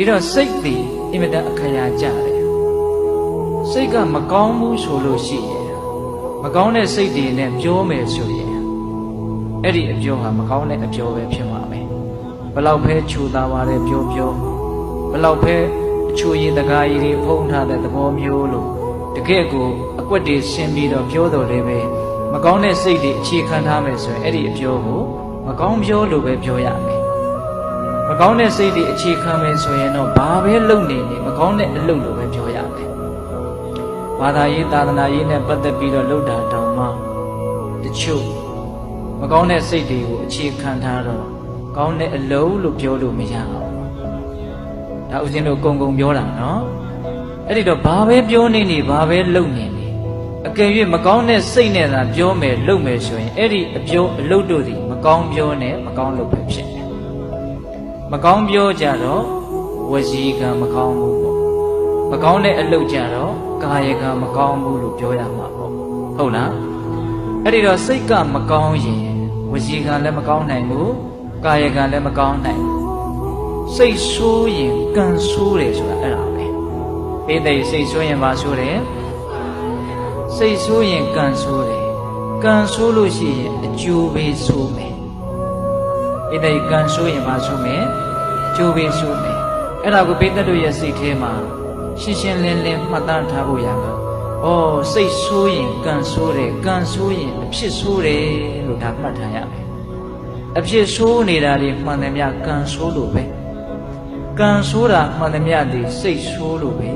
ဒီတော့စိတ်ဒီအင်မတန်အခရာကြတယ်စိတ်ကမကောင်းဘူးဆိုလို့ရှိရင်မကောင်းတဲ့စိတ်တွေနဲ့ပြောမယ်ဆိုရင်အဲ့ဒီအပြောဟာမကောင်းတဲ့အပြောပဲဖြစ်မှာပဲဘလောက်ပဲခြူသားပါတယ်ပြောပြောဘလောက်ပဲအချူရည်တကားရည်တွေဖုံးထားတဲ့သဘောမျိုးလို့တကယ့်ကိုအကွက်တွေရှင်းပြီးတော့ပြောတော်လည်းပဲမကောင်းတဲ့စိတ်တွေအခြေခံထားမယ်ဆိုရင်အဲ့ဒီအပြောကိုမကောင်းပြောလို့ပဲပြောရမယ်မ ကောင်းတဲ့စိတ်တွေအခြေခံမယ်ဆိုရင်တော့ဘာပဲလုပ်နေနေမကောင်းတဲ့အလုပ်လို့ပဲပြောရမယ်ဘာသာရေးသာသနာရေးနဲ့ပတ်သက်ပြီးတော့လုပ်တာတောင်မှတချို့မကောင်းတဲ့စိတ်တွေကိုအခြေခံထားတော့ကောင်းတဲ့အလုပ်လို့ပြောလို့မရအောင်ဒါဦးဇင်းတို့ကုံကုံပြောတာနော်အဲ့ဒီတော့ဘာပဲပြောနေနေဘာပဲလုပ်နေနေအကယ်၍မကောင်းတဲ့စိတ်နဲ့သာပြောမယ်လုပ်မယ်ဆိုရင်အဲ့ဒီအပြောအလုပ်တို့သည်မကောင်းပြောနဲ့မကောင်းလုပ်ပဲဖြစ်တယ် မကောင်းပြောကြတော့ဝစီကံမကောင်းဘူးပေါ့မကောင်းတဲ့အလုပ်ကြတော့ကာယကံမကောင်းဘူးလို့ပြောရမှာပေါ့ဟုတ်လားအဲ့ဒီတော့စိတ်ကမကောင်းရင်ဝစီကံလည်းမကောင်းနိုင်ဘူးကာယကံလည်းမကောင်းနိုင်ဘူးစိတ်ဆိုးရင်ကံဆိုးတယ်ဆိုတာအဲ့ဒါပဲပိဋိစိတ်ဆိုးရင်ပါဆိုးတယ်စိတ်ဆိုးရင်ကံဆိုးတယ်ကံဆိုးလို့ရှိရင်အကျိုးပေးဆိုးမယ် ပိဋိကံဆိုးရင်ပါဆိုးမယ်အကျိုးပေးဆိုးမယ်အဲ့ဒါကိုပိဋိတို့ရဲ့စိတ်ထဲမှာရှင်းရှင်းလင်းလင်းမှတ်သားထားဖို့ရမှာဩစိတ်ဆိုးရင်ကံဆိုးတယ်ကံဆိုးရင်အဖြစ်ဆိုးတယ်လို့ဒါမှတ်ထားရမယ်အဖြစ်ဆိုးနေတာတွေမှန်တယ်များကံဆိုးလို့ပဲကံဆိုးတာမှန်တယ်များဒီစိတ်ဆိုးလို့ပဲ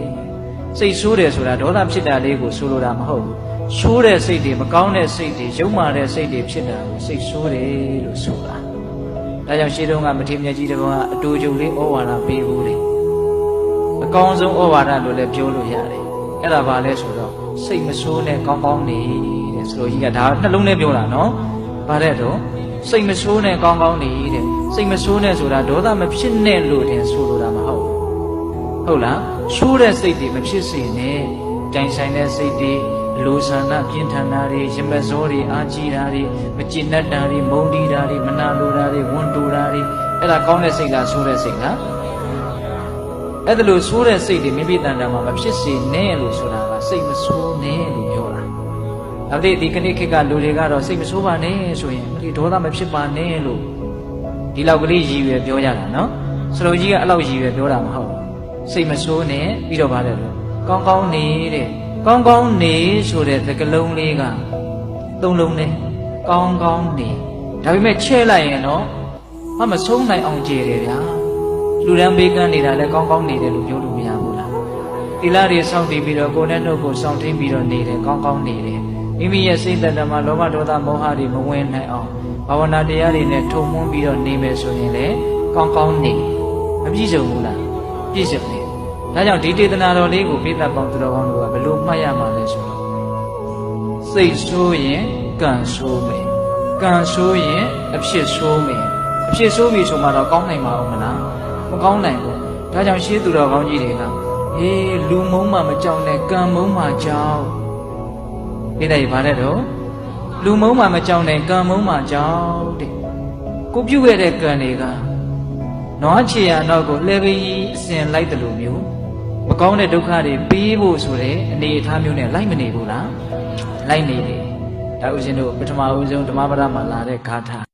စိတ်ဆိုးတယ်ဆိုတာဒေါသဖြစ်တာလေးကိုဆိုလိုတာမဟုတ်ဘူးဆိုးတဲ့စိတ်တွေမကောင်းတဲ့စိတ်တွေရုပ်မာတဲ့စိတ်တွေဖြစ်တာကိုစိတ်ဆိုးတယ်လို့ဆိုတာ ဒါကြောင့်ရှင်းတုန်းကမထေမြတ်ကြီးတကောင်ကအတူတူလေးဩဝါဒပေးဘူးလေအကောင်းဆုံးဩဝါဒလို့လည်းပြောလို့ရတယ်အဲ့ဒါဘာလဲဆိုတော့စိတ်မဆိုးနဲ့ကောင်းကောင်းနေတဲ့ဆိုလိုကြီးကဒါနှလုံးထဲပြောတာနော်ဗါတဲ့တော့စိတ်မဆိုးနဲ့ကောင်းကောင်းနေတဲ့စိတ်မဆိုးနဲ့ဆိုတာဒေါသမဖြစ်နဲ့လို့တင်ဆိုလိုတာမဟုတ်ဘူးဟုတ်လားဆိုးတဲ့စိတ်တွေမဖြစ်စေနဲ့တိုင်ဆိုင်တဲ့စိတ်တွေ လူဆန္ဒပြင်းထန်တာတွေရမဇောတွေအာကြီးတာတွေမကျင်တတ်တာတွေမုန်းတီးတာတွေမနာလိုတာတွေဝန်တိုတာတွေအဲ့ဒါကောင်းတဲ့စိတ်လားဆိုးတဲ့စိတ်လားအဲ့ဒါလို့ဆိုးတဲ့စိတ်တွေမိမိတန်တာမှာမဖြစ်စေနဲ့လို့ဆိုတာကစိတ်မဆိုးနဲ့လို့ပြောတာဒါပေမဲ့ဒီကနေ့ခေတ်ကလူတွေကတော့စိတ်မဆိုးပါနဲ့ဆိုရင်ဒီဒေါသမဖြစ်ပါနဲ့လို့ဒီလောက်ကလေးရည်ရွယ်ပြောကြတာနော်စလုံးကြီးကအဲ့လောက်ရည်ရွယ်ပြောတာမဟုတ်ဘူးစိတ်မဆိုးနဲ့ပြီးတော့ဗါတယ်လို့ကောင်းကောင်းနေတဲ့ ကောင်းကောင်းနေဆိုတဲ့သကလုံးလေးကသုံးလုံးနဲ့ကောင်းကောင်းနေဒါပေမဲ့ချဲ့လိုက်ရင်တော့မမဆုံးနိုင်အောင်ကြည်တယ်ဗျာလူရန်ဘေးကန်းနေတာလည်းကောင်းကောင်းနေတယ်လို့ပြောလို့မရဘူးလားသီလတွေစောင့်တည်ပြီးတော့ကိုယ်နဲ့နှုတ်ကိုစောင့်ထိန်ပြီးတော့နေတယ်ကောင်းကောင်းနေတယ်မိမိရဲ့စိတ်သက်တမှာလောဘဒေါသမောဟတွေမဝင်နိုင်အောင်ဘာဝနာတရားတွေနဲ့ထုံမွန်းပြီးတော့နေမယ်ဆိုရင်လည်းကောင်းကောင်းနေမပြည့်စုံဘူးလားပြည့်စုံတယ်ဒါကြောင့်ဒီတေသနာတော်လေးကိုပိဋကပေါင်းသူတော်ကောင်းတို့ကဘယ် လိုမှတ်ရမှာလဲဆိုတော့စိတ်ဆိုးရင်ကံဆိုးမယ်ကံဆိုးရင်အဖြစ်ဆိုးမယ်အဖြစ်ဆိုးပြီဆိုမှတော့ကောင်းနိုင်မှာမလားမကောင်းနိုင်ဘူးဒါကြောင့်ရှေးသူတော်ကောင်းကြီးတွေကအေးလူမုံမှမကြောက်နဲ့ကံမုံမှကြောက်ဒီတိုင်းဗါတဲ့တော့လူမုံမှမကြောက်နဲ့ကံမုံမှကြောက်တဲ့ကိုပြုတ်ခဲ့တဲ့ကံတွေကနွားချေရနောက်ကိုလှဲပြီးအစဉ်လိုက်တယ်လို့မျိုး မကောင်းတဲ့ဒုက္ခတွေပေးဖို့ဆိုတဲ့အနေအထားမျိုးနဲ့လိုက်မနေဘူးလားလိုက်နေတယ်ဒါဥစဉ်တို့ပထမဦးဆုံးဓမ္မပဒမှာလာတဲ့ဂါထာ